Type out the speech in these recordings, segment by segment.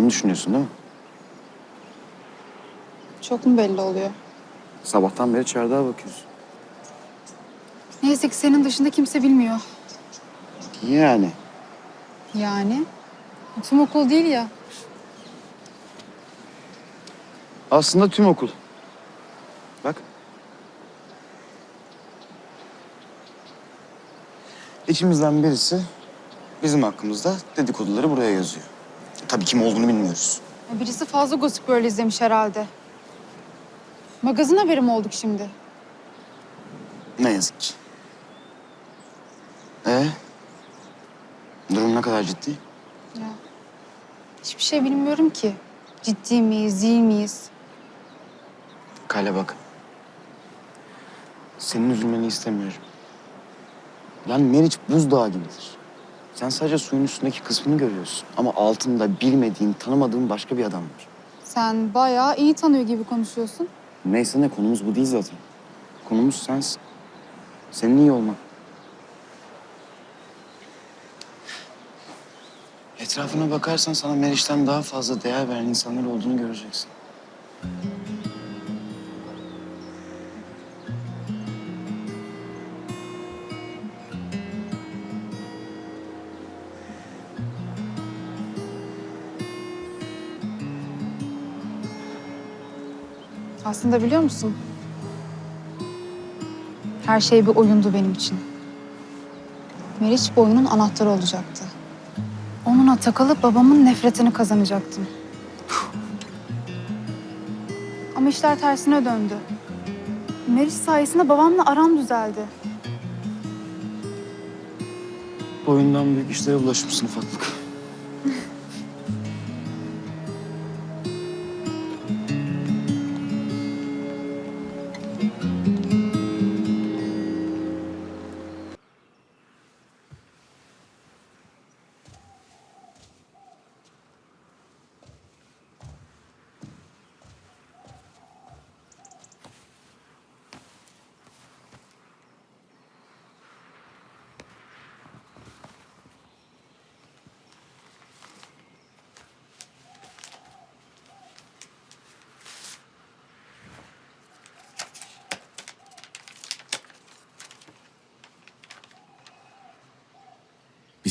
Onu düşünüyorsun değil mi? Çok mu belli oluyor? Sabahtan beri çardağa bakıyorsun. Neyse ki senin dışında kimse bilmiyor. Yani. Yani? Tüm okul değil ya. Aslında tüm okul. Bak. İçimizden birisi bizim hakkımızda dedikoduları buraya yazıyor. Tabii kim olduğunu bilmiyoruz. Birisi fazla Gossip Girl izlemiş herhalde. Magazin haberi mi olduk şimdi? Ne yazık ki. Ee? Durum ne kadar ciddi? Ya. Hiçbir şey bilmiyorum ki. Ciddi miyiz, değil miyiz? Kale bak. Senin üzülmeni istemiyorum. Lan Meriç buzdağı gibidir. Sen sadece suyun üstündeki kısmını görüyorsun. Ama altında bilmediğin, tanımadığın başka bir adam var. Sen bayağı iyi tanıyor gibi konuşuyorsun. Neyse ne konumuz bu değil zaten. Konumuz sensin. Senin iyi olman. Etrafına bakarsan sana Meriç'ten daha fazla değer veren insanlar olduğunu göreceksin. Aslında biliyor musun? Her şey bir oyundu benim için. Meriç bu oyunun anahtarı olacaktı. Onunla takılıp babamın nefretini kazanacaktım. Ama işler tersine döndü. Meriç sayesinde babamla aram düzeldi. Boyundan büyük işlere ulaşmışsın ufaklık.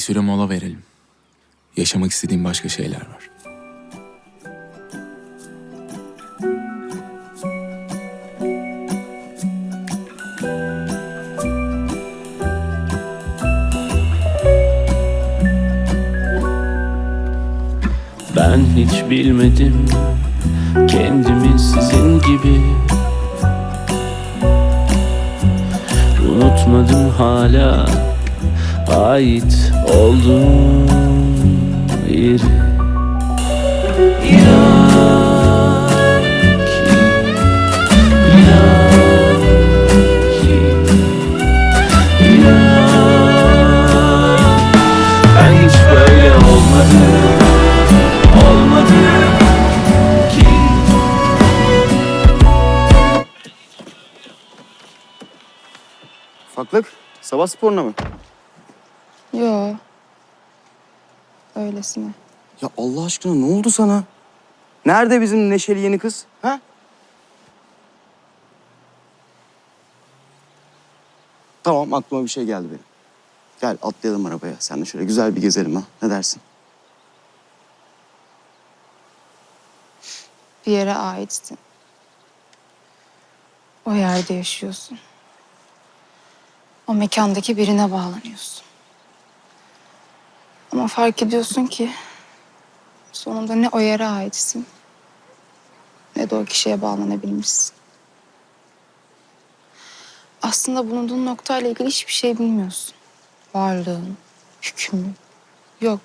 Süre mola verelim. Yaşamak istediğim başka şeyler var. Ben hiç bilmedim sabah sporuna mı? Yo. Öylesine. Ya Allah aşkına ne oldu sana? Nerede bizim neşeli yeni kız? Ha? Tamam aklıma bir şey geldi benim. Gel atlayalım arabaya. Sen de şöyle güzel bir gezelim ha. Ne dersin? Bir yere aitsin. O yerde yaşıyorsun. O mekandaki birine bağlanıyorsun. Ama fark ediyorsun ki sonunda ne o yere aitsin ne de o kişiye bağlanabilmişsin. Aslında bulunduğun noktayla ilgili hiçbir şey bilmiyorsun. Varlığın, hükmün yok.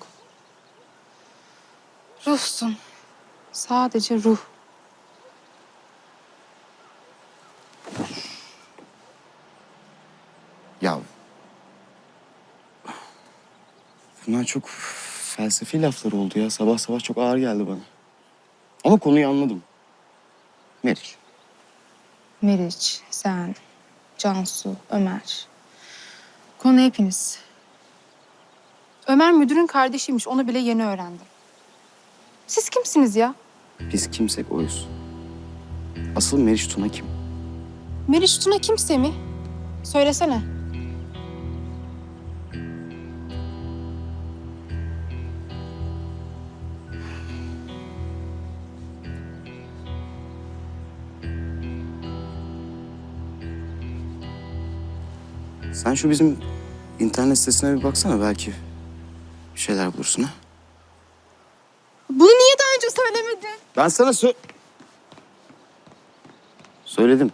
Ruhsun. Sadece ruh. Ya... Çok felsefi laflar oldu ya. Sabah sabah çok ağır geldi bana. Ama konuyu anladım. Meriç. Meriç, sen, Cansu, Ömer. Konu hepiniz. Ömer müdürün kardeşiymiş. Onu bile yeni öğrendim. Siz kimsiniz ya? Biz kimsek oyuz. Asıl Meriç Tuna kim? Meriç Tuna kimse mi? Söylesene. Sen şu bizim internet sitesine bir baksana belki bir şeyler bulursun ha. Bunu niye daha önce söylemedin? Ben sana sö... Söyledim.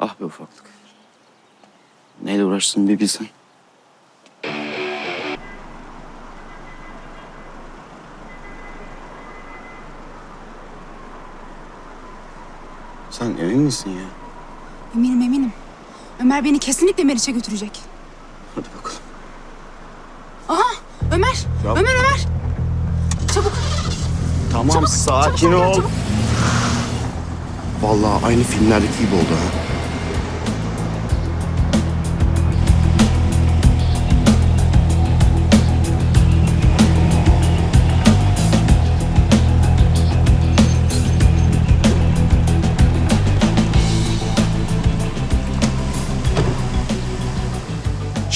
Ah be ufaklık. Neyle uğraştığını bir bilsen. Sen emin misin ya? Eminim eminim. Ömer beni kesinlikle Meriç'e götürecek. Hadi bakalım. Aha Ömer! Ya- Ömer Ömer! Çabuk! Tamam Çabuk, sakin çabuk, ol. çabuk. Vallahi aynı filmlerdeki gibi oldu ha.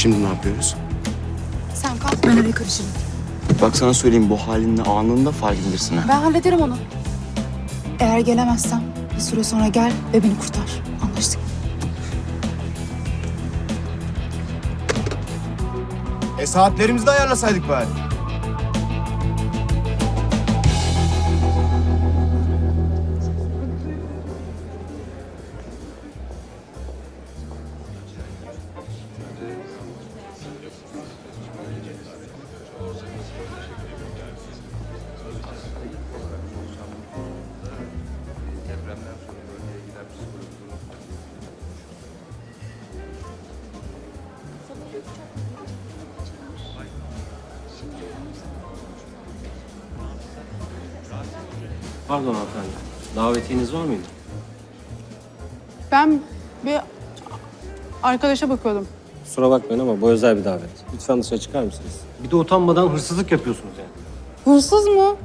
Şimdi ne yapıyoruz? Sen kalk ben oraya karışırım. Bak sana söyleyeyim bu halinle anında fark edilirsin ha. Ben hallederim onu. Eğer gelemezsem bir süre sonra gel ve beni kurtar. Anlaştık. E saatlerimizi de ayarlasaydık bari. Pardon hanımefendi. Davetiyeniz var mıydı? Ben bir arkadaşa bakıyordum. Kusura bakmayın ama bu özel bir davet. Lütfen dışarı çıkar mısınız? Bir de utanmadan hırsızlık yapıyorsunuz yani. Hırsız mı?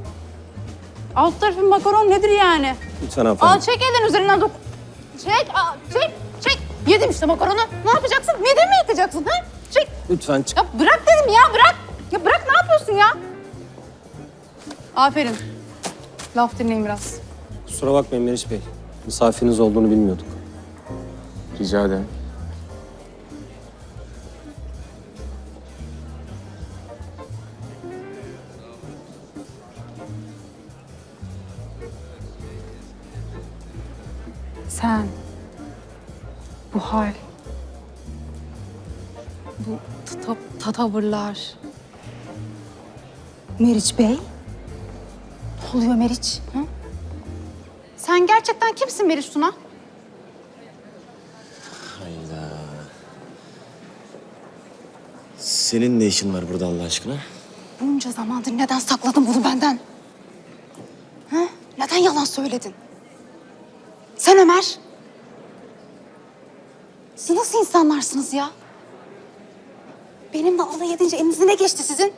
Alt tarafı makaron nedir yani? Lütfen hanımefendi. Al çek elden üzerinden dok. Çek, al, çek, çek. Yedim işte makaronu. Ne yapacaksın? Midemi mi yıkacaksın ha? Çek. Lütfen çık. Ya bırak dedim ya bırak. Ya bırak ne yapıyorsun ya? Aferin. Laf dinleyin biraz. Kusura bakmayın Meriç Bey. Misafiriniz olduğunu bilmiyorduk. Rica ederim. Sen, bu hal, bu tata, tatavırlar. Meriç Bey? Oluyor Meriç? Hı? Sen gerçekten kimsin Meriç Tuna? Senin ne işin var burada Allah aşkına? Bunca zamandır neden sakladın bunu benden? Hı? Neden yalan söyledin? Sen Ömer. Siz nasıl insanlarsınız ya? Benimle alay edince elinize ne geçti sizin?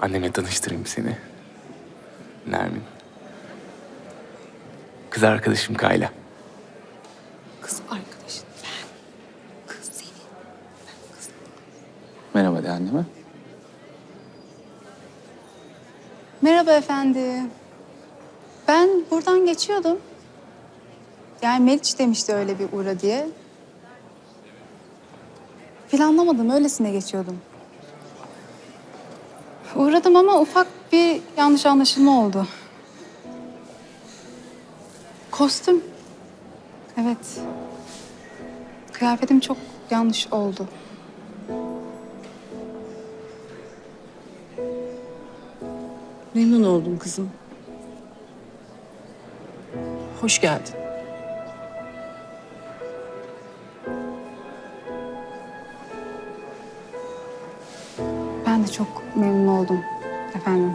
Anneme tanıştırayım seni. Nermin. Kız arkadaşım Kayla. Kız arkadaşın ben. Kız senin. Merhaba de anneme. Merhaba efendi. Ben buradan geçiyordum. Yani Meriç demişti öyle bir uğra diye. Planlamadım, öylesine geçiyordum. Uğradım ama ufak bir yanlış anlaşılma oldu. Kostüm. Evet. Kıyafetim çok yanlış oldu. Memnun oldum kızım. Hoş geldin. De çok memnun oldum efendim.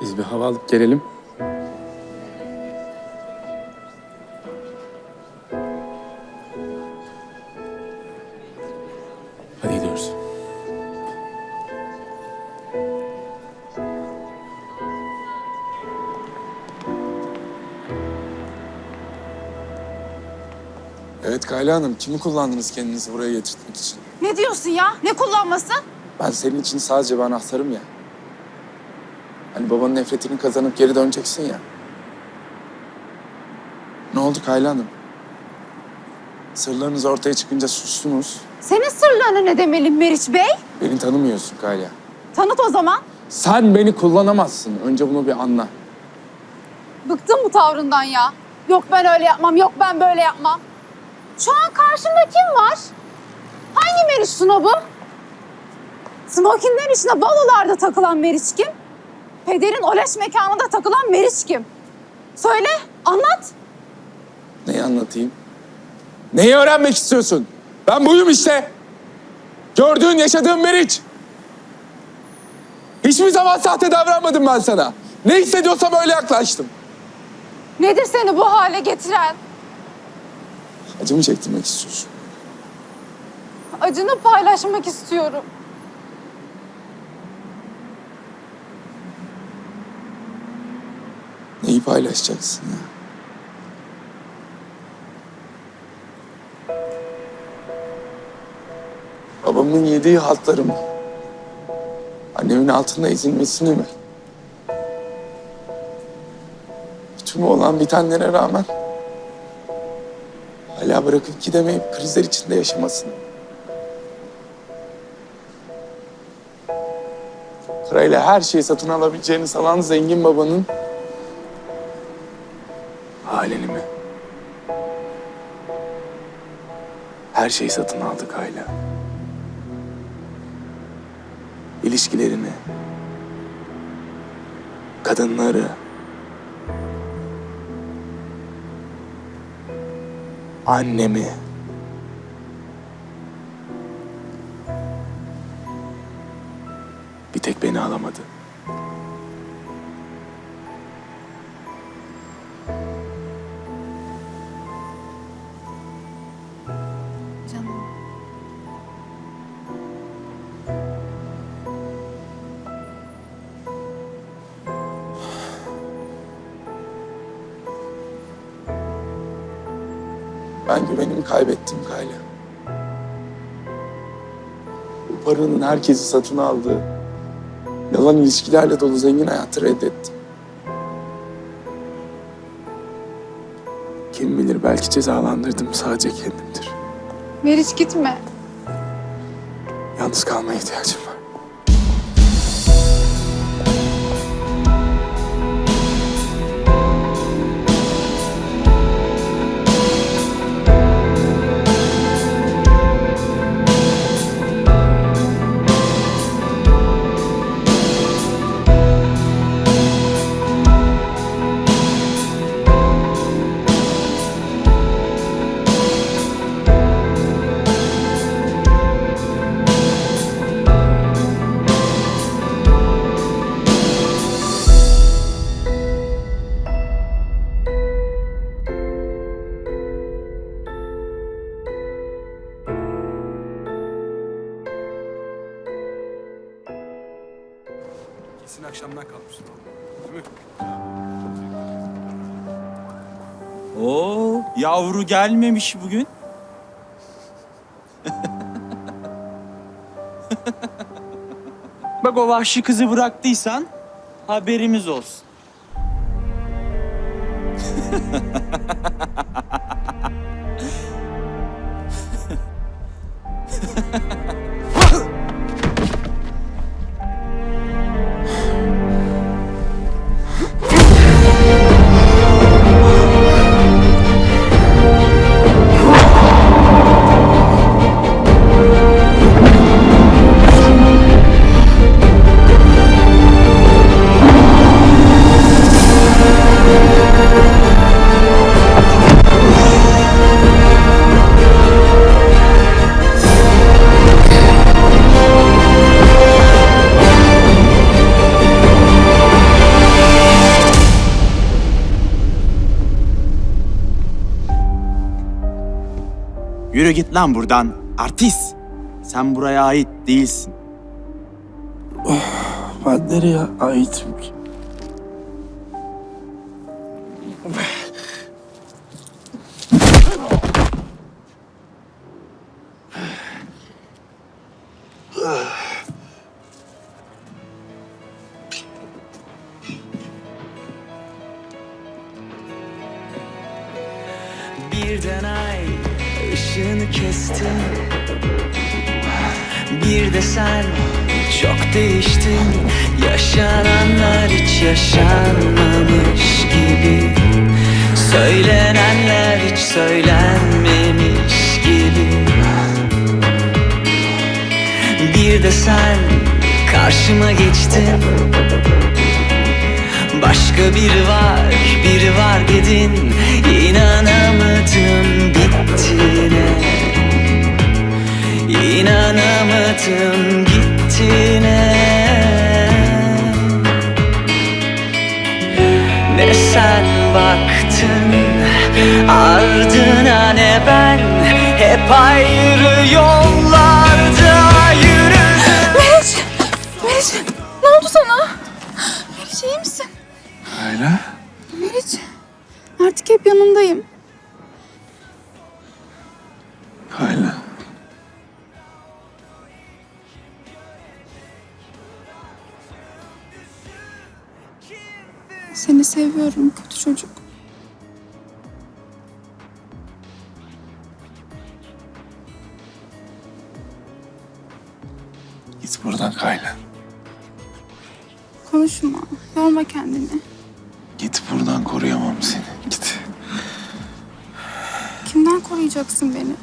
Biz bir hava alıp gelelim. Kayla Hanım, kimi kullandınız kendinizi buraya getirtmek için? Ne diyorsun ya? Ne kullanması? Ben senin için sadece bir anahtarım ya. Hani babanın nefretini kazanıp geri döneceksin ya. Ne oldu Kayla Hanım? Sırlarınız ortaya çıkınca sustunuz. Senin sırlarına ne demeli Meriç Bey? Beni tanımıyorsun Kayla. Tanıt o zaman. Sen beni kullanamazsın. Önce bunu bir anla. Bıktım bu tavrından ya. Yok ben öyle yapmam, yok ben böyle yapmam. Şu an karşımda kim var? Hangi Meriç Suna bu? Smokin'den içine balolarda takılan Meriç kim? Pederin oleş mekanında takılan Meriç kim? Söyle, anlat. Neyi anlatayım? Neyi öğrenmek istiyorsun? Ben buyum işte. Gördüğün, yaşadığın Meriç. Hiçbir zaman sahte davranmadım ben sana. Ne hissediyorsam öyle yaklaştım. Nedir seni bu hale getiren? Acımı çektirmek istiyorsun. Acını paylaşmak istiyorum. Neyi paylaşacaksın ya? Babamın yediği haltları mı? Annemin altında ezilmesini mi? Tüm olan bitenlere rağmen hala bırakıp gidemeyip krizler içinde yaşamasını. Parayla her şeyi satın alabileceğini sanan zengin babanın halini mi? Her şeyi satın aldık Ayla. İlişkilerini, kadınları, annemi. Kaybettim Kayla. Bu paranın herkesi satın aldığı, yalan ilişkilerle dolu zengin hayatı reddettim. Kim bilir belki cezalandırdım sadece kendimdir. Meriç gitme. Yalnız kalmaya ihtiyacım Kesin akşamdan kalmıştır o. Değil mi? Oo, yavru gelmemiş bugün. Bak o vahşi kızı bıraktıysan haberimiz olsun. Yürü git lan buradan. Artist. Sen buraya ait değilsin. Ben nereye aitim ki? Değiştin. Yaşananlar hiç yaşanmamış gibi. Söylenenler hiç söylenmemiş gibi. Bir de sen karşıma geçtin. Başka biri var, biri var dedin. İnanamadım bittiğine İnanamadım gittiğine sen baktın ardına ne ben Hep ayrı yollarda yürüdüm Meriç! Meriç! Ne oldu sana? Meriç iyi misin? Kayla. Meriç! Artık hep yanındayım. Seni seviyorum kötü çocuk. Git buradan Kayla. Konuşma. Yorma kendini. Git buradan koruyamam seni. Git. Kimden koruyacaksın beni?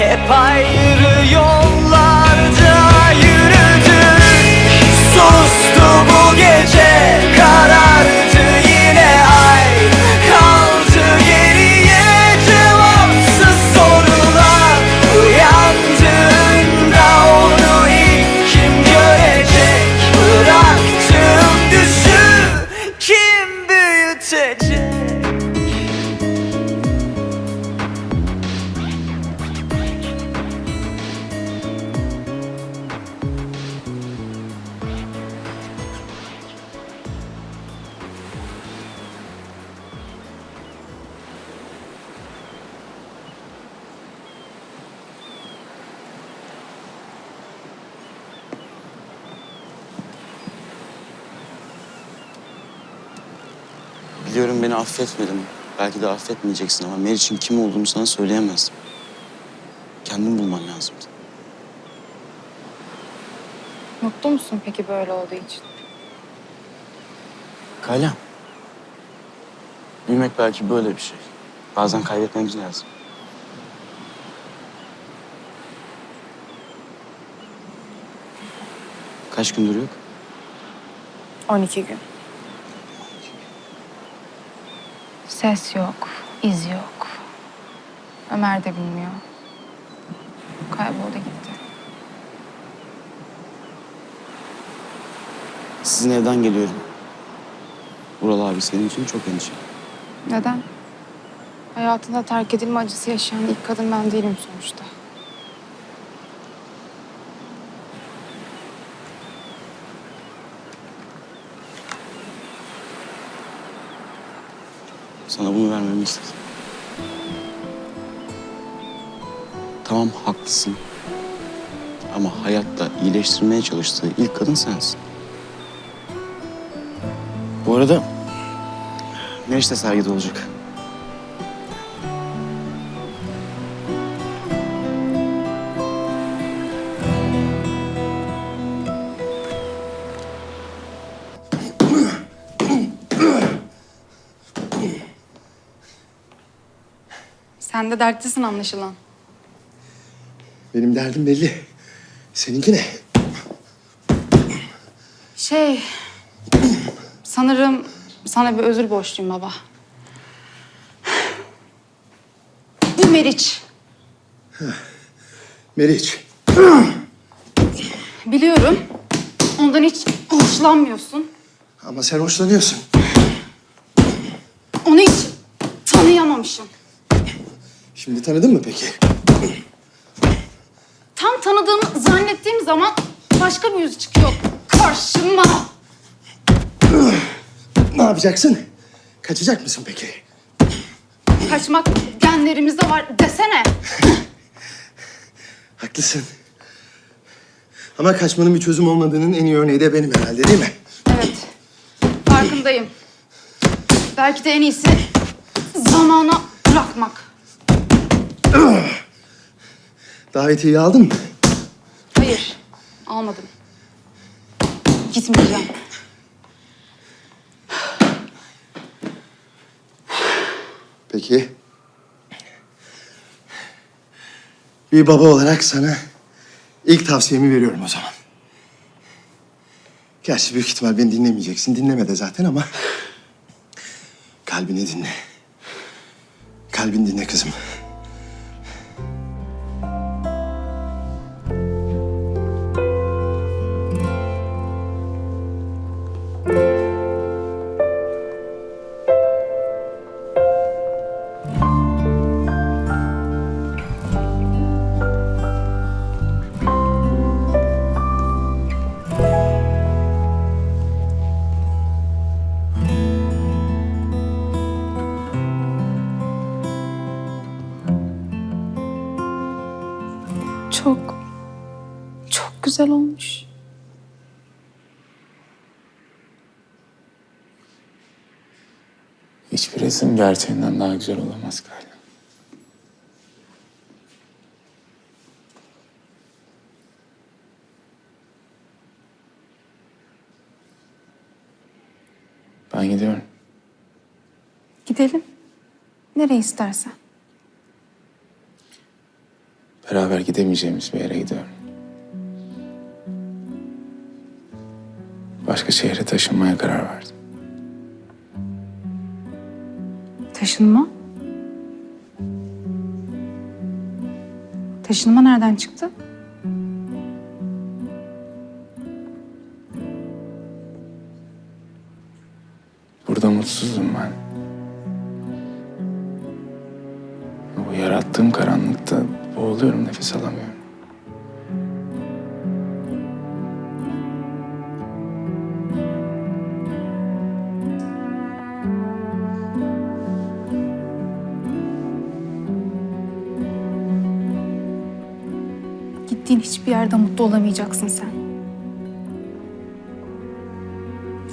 Hep ayrı yollarda yürüdük. Sustu bu gece Affetmedin. Belki de affetmeyeceksin ama Meriç'in kim olduğunu sana söyleyemezdim. Kendin bulman lazımdı. Mutlu musun peki böyle olduğu için? Kayla. Büyümek belki böyle bir şey. Bazen kaybetmemiz lazım. Kaç gündür yok? 12 gün. Ses yok, iz yok. Ömer de bilmiyor. Kayboldu gitti. Sizin evden geliyorum. Vural abi senin için çok endişeli. Neden? Hayatında terk edilme acısı yaşayan ilk kadın ben değilim sonuçta. Sana bunu vermemi istedim. Tamam haklısın. Ama hayatta iyileştirmeye çalıştığı ilk kadın sensin. Bu arada de sergide olacak. Sen de dertlisin anlaşılan. Benim derdim belli. Seninki ne? Şey, sanırım sana bir özür borçluyum baba. Bu Meriç. Meriç. Biliyorum. Ondan hiç hoşlanmıyorsun. Ama sen hoşlanıyorsun. Onu hiç tanıyamamışım. Şimdi tanıdın mı peki? Tam tanıdığımı zannettiğim zaman başka bir yüz çıkıyor karşıma. Ne yapacaksın? Kaçacak mısın peki? Kaçmak genlerimizde var desene. Haklısın. Ama kaçmanın bir çözüm olmadığının en iyi örneği de benim herhalde değil mi? Evet. Farkındayım. Belki de en iyisi zamana bırakmak. Davetiyeyi aldın mı? Hayır. Almadım. Gitmeyeceğim. Peki. Bir baba olarak sana ilk tavsiyemi veriyorum o zaman. Gerçi büyük ihtimal beni dinlemeyeceksin. Dinleme de zaten ama... Kalbini dinle. Kalbini dinle kızım. Hiçbir resim gerçeğinden daha güzel olamaz Kayla. Ben gidiyorum. Gidelim. Nereye istersen. Beraber gidemeyeceğimiz bir yere gidiyorum. Başka şehre taşınmaya karar verdim. Taşınma? Taşınma nereden çıktı? Burada mutsuzum ben. Bu yarattığım karanlıkta boğuluyorum, nefes alamıyorum. Hiçbir yerde mutlu olamayacaksın sen.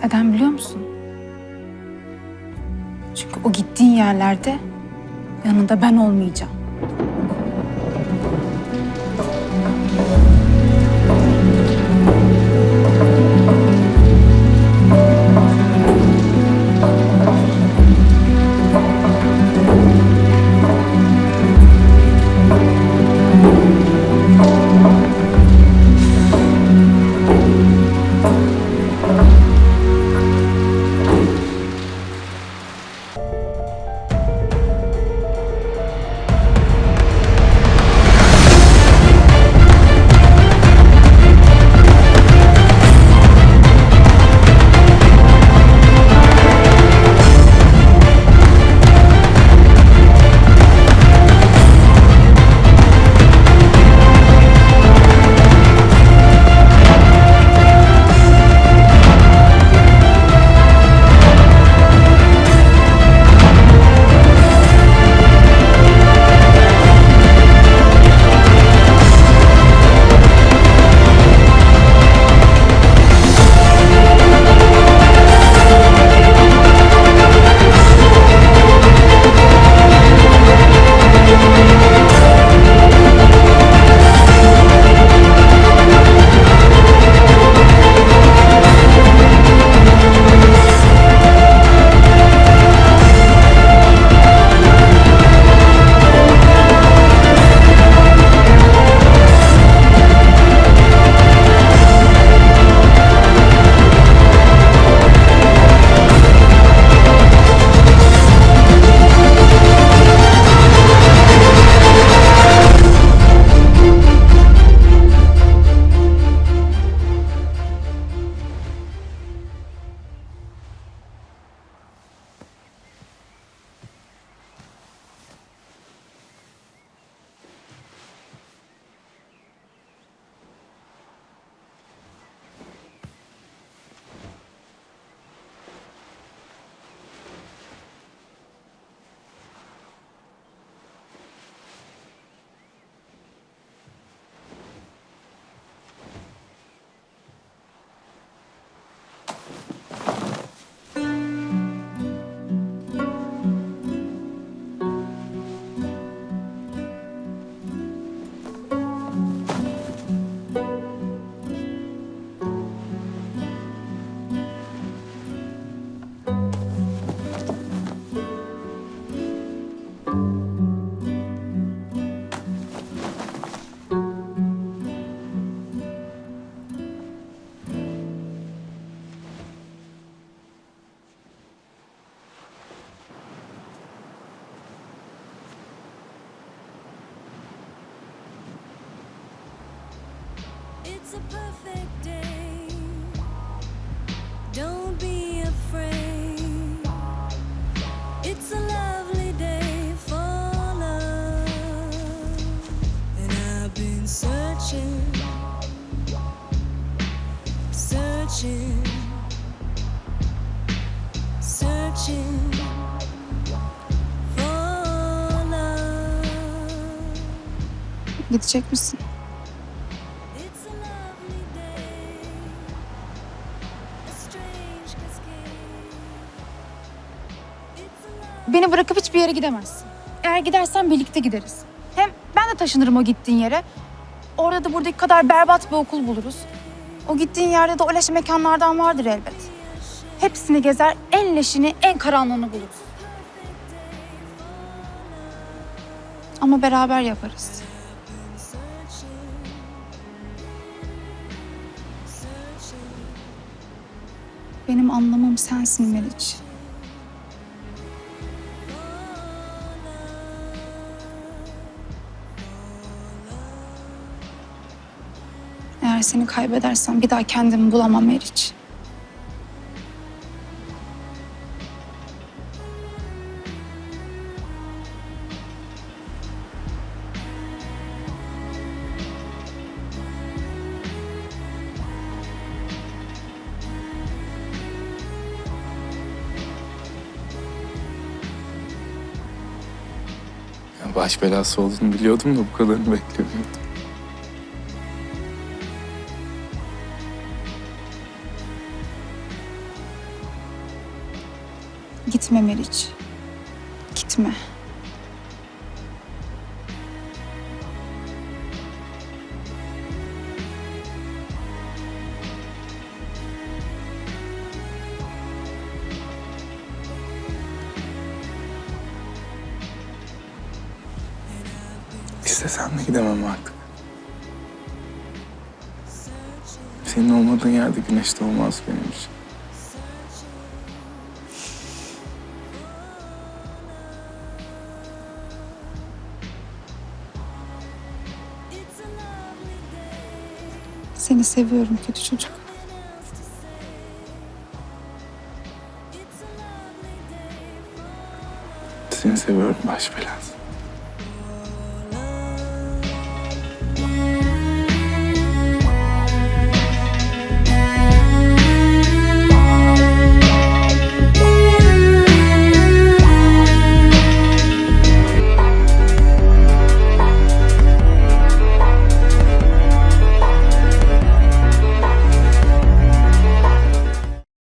Neden biliyor musun? Çünkü o gittiğin yerlerde yanında ben olmayacağım. Searching, searching for love. Gidecek misin? It's a lovely day. A strange cascade. It's a Beni bırakıp hiçbir yere gidemezsin. Eğer gidersen birlikte gideriz. Hem ben de taşınırım o gittiğin yere. Orada da buradaki kadar berbat bir okul buluruz. O gittiğin yerde de o leş mekanlardan vardır elbet. Hepsini gezer, en leşini, en karanlığını buluruz. Ama beraber yaparız. Benim anlamam sensin Meriç. Eğer seni kaybedersem bir daha kendimi bulamam Meriç. Ya baş belası olduğunu biliyordum da bu kadarını beklemiyordum. Gitme Meriç. Gitme. İstesem de gidemem artık. Senin olmadığın yerde güneş doğmaz benim için. Seni seviyorum kötü çocuk. Seni seviyorum baş belası.